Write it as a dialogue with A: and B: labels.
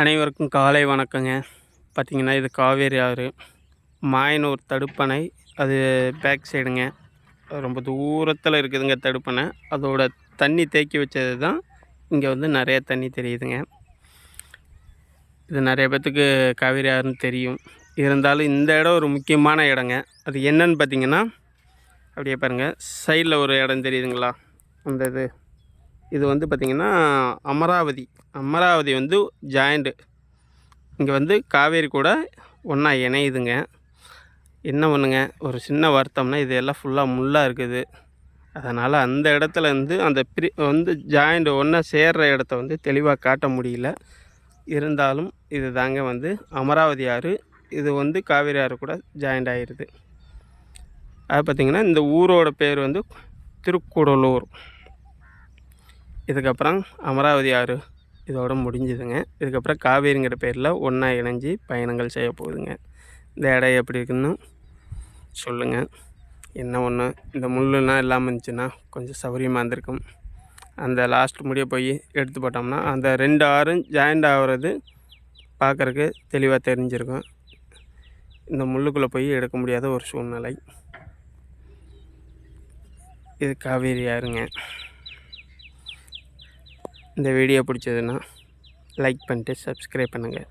A: அனைவருக்கும் காலை வணக்கங்க. பார்த்தீங்கன்னா இது காவேரி ஆறு. மாயனூர் தடுப்பணை. அது பேக் சைடுங்க அது ரொம்ப தூரத்தில் இருக்குதுங்க தடுப்பணை. அதோட தண்ணி தேக்கி வச்சது தான் இங்கே வந்து நிறைய தண்ணி தெரியுதுங்க. இது நிறைய பேர்த்துக்கு காவேரி ஆறுன்னு தெரியும். இருந்தாலும் இந்த இடம் ஒரு முக்கியமான இடங்க. அது என்னன்னு பார்த்தீங்கன்னா அப்படியே பாருங்கள் சைடில் ஒரு இடம் தெரியுதுங்களா? அந்த இது. இது வந்து பார்த்திங்கன்னா அமராவதி. அமராவதி வந்து ஜாயிண்ட்டு இங்கே வந்து காவேரி கூட ஒன்றா இணையுதுங்க. என்ன பண்ணுங்க ஒரு சின்ன வருத்தம்னா இது எல்லாம் ஃபுல்லாக முள்ளாக இருக்குது. அதனால் அந்த இடத்துல இருந்து அந்த பிரி வந்து ஜாயிண்ட் ஒன்றா சேர்கிற இடத்த வந்து தெளிவாக காட்ட முடியல. இருந்தாலும் இது தாங்க வந்து அமராவதி ஆறு. இது வந்து காவேரி ஆறு கூட ஜாயிண்ட் ஆகிடுது அது பார்த்திங்கன்னா இந்த ஊரோட பேர் வந்து திருக்குடலூர். இதுக்கப்புறம் அமராவதி ஆறு இதோட முடிஞ்சுதுங்க. இதுக்கப்புறம் காவேரிங்கிற பேரில் ஒன்றா இணைஞ்சி பயணங்கள் செய்ய போகுதுங்க. இந்த இடம் எப்படி இருக்குன்னு சொல்லுங்கள் என்ன ஒன்று இந்த முள்ளுலாம் இல்லாமல் இருந்துச்சுன்னா கொஞ்சம் சௌகரியமாக இருந்திருக்கும். அந்த லாஸ்ட் முடிய போய் எடுத்து போட்டோம்னா அந்த ரெண்டு ஆறும் ஜாயிண்ட் ஆகிறது பார்க்குறக்கு தெளிவாக தெரிஞ்சிருக்கும். இந்த முள்ளுக்குள்ளே போய் எடுக்க முடியாத ஒரு சூழ்நிலை. இது காவேரி ஆறுங்க. இந்த வீடியோ பிடிச்சதுன்னா லைக் பண்ணிட்டு சப்ஸ்கிரைப் பண்ணுங்கள்